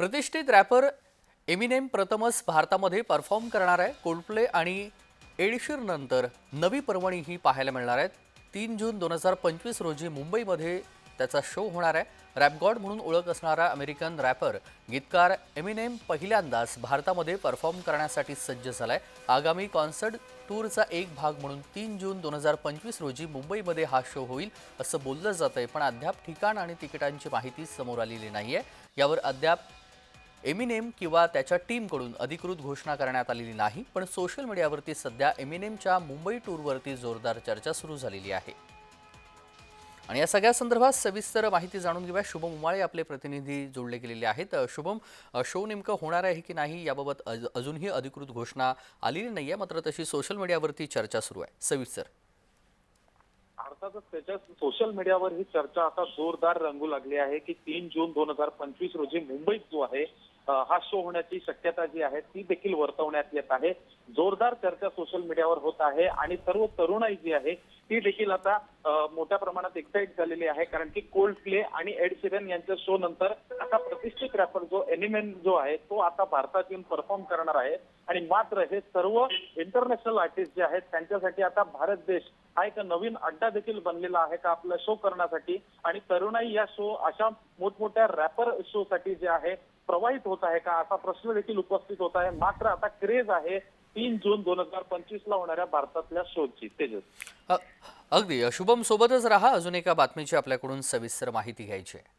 प्रतिष्ठित wrapper Eminem प्रथमच भारतामध्ये परफॉर्म करणार आहे. कोल्डप्ले आणि एडशीर नंतर नवी पर्वणी ही पाहायला मिळणार आहेत. तीन जून दोन हजार पंचवीस रोजी मुंबईमध्ये त्याचा शो होणार आहे. रॅपगॉड म्हणून ओळख असणारा अमेरिकन रॅपर गीतकार एमिनेम पहिल्यांदाच भारतामध्ये परफॉर्म करण्यासाठी सज्ज झाला आहे आगामी कॉन्सर्ट टूरचा एक भाग म्हणून तीन जून दोन हजार पंचवीस रोजी मुंबईमध्ये हा शो होईल असं बोललं जात आहे पण अद्याप ठिकाण आणि तिकिटांची माहिती समोर आलेली नाही आहे यावर अद्याप एमिनेम किंवा त्याच्या टीमकडून अधिकृत घोषणा करण्यात आलेली नाही पण सोशल मीडियावरती सध्या एमिनेमच्या मुंबई टूरवरती जोरदार चर्चा सुरू झालेली आहे. आणि या सगळ्या संदर्भात सविस्तर माहिती जाणून घेऊया. शुभम उमाळे आपले प्रतिनिधी जोडले गेलेले आहेत. शुभम शो नेमकं होणार आहे की नाही याबाबत अजूनही अधिकृत घोषणा आलेली नाही आहे मात्र तशी सोशल मीडियावरती चर्चा सुरू आहे. सविस्तर. अर्थातच त्याच्या सोशल मीडियावर ही चर्चा आता जोरदार रंगू लागली आहे की तीन जून दोन हजार पंचवीस रोजी मुंबईत जो आहे हा शो होण्याची शक्यता जी आहे ती देखील वर्तवण्यात येत आहे. जोरदार चर्चा सोशल मीडियावर होत आहे आणि सर्व तरुणाई जी आहे ती देखील आता मोठ्या प्रमाणात एक्साइट झालेली आहे. कारण की कोल्ड प्ले आणि एड सिरन यांच्या शो नंतर आता प्रतिष्ठित रॅपर जो एनिमेन जो आहे तो आता भारतात येऊन परफॉर्म करणार आहे. आणि मात्र हे सर्व इंटरनॅशनल आर्टिस्ट जे आहेत त्यांच्यासाठी आता भारत देश हा एक नवीन अड्डा देखील बनलेला आहे का आपला शो करण्यासाठी. आणि तरुणाई या शो अशा मोठमोठ्या रॅपर शो साठी जे आहे प्रवाहित होत आहे का? असा प्रश्न देखील उपस्थित होत आहे. मात्र आता क्रेज आहे तीन जून दोन हजार पंचवीस ला होणाऱ्या भारतातल्या शोधची. तेजस. अगदी. शुभम सोबतच राहा. अजून एका बातमीची आपल्याकडून सविस्तर माहिती घ्यायची आहे.